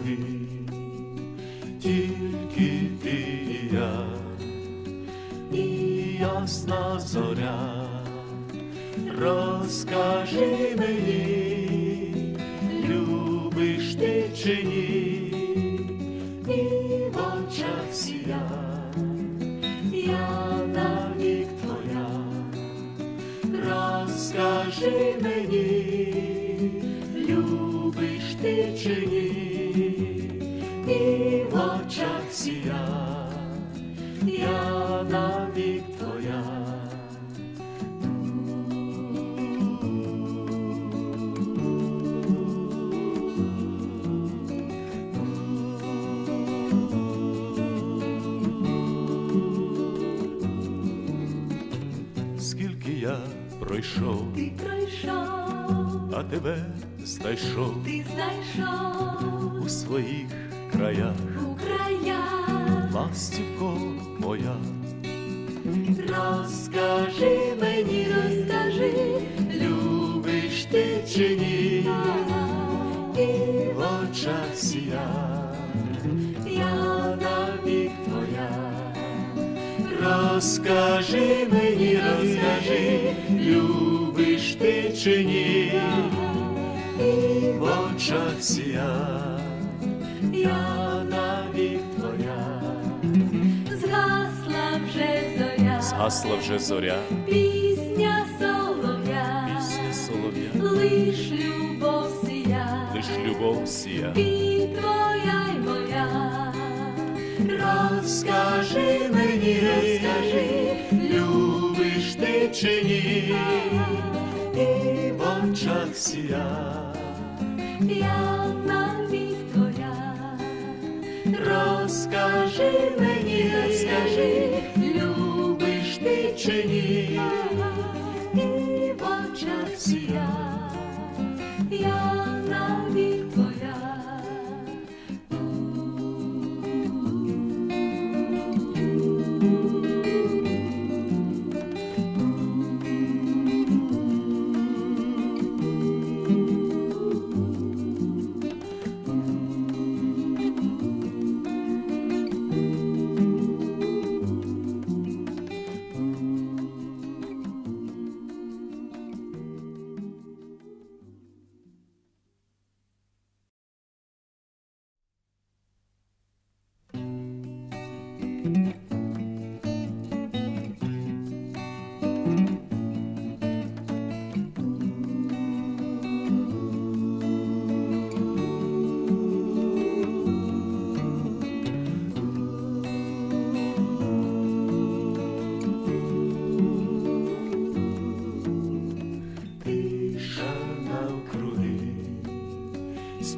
луги, тільки ти і я, і ясна зоря, розкажи мені, любиш ти чи ні, і в очах сія, я навік твоя, розкажи мені, любиш ти чи ні, пройшов, Ти пройшов, а тебе знайшов. Ти знайшов. У своїх краях, у краях, ластівко моя, розкажи мені, розкажи, любиш ти чи ні, і в очах сія, я навік твоя, розкажи мені, розкажи, любиш ти чи ні, і в очах сія, я навік твоя. згасла вже зоря, Згасла вже зоря, пісня солов'я, пісня солов'я, лиш любов сія, лиш любов сія. і твоя й моя. Розкажи мені, розкажи, любиш ти чи ні, очах сія, Я вікторя, твоя, розкажи мені, розкажи, любиш ти чи ні,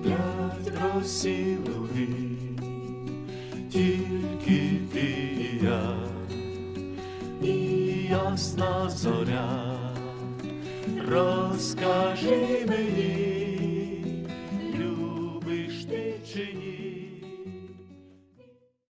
сплять росі луги, тільки ти і я, і ясна зоря, розкажи мені,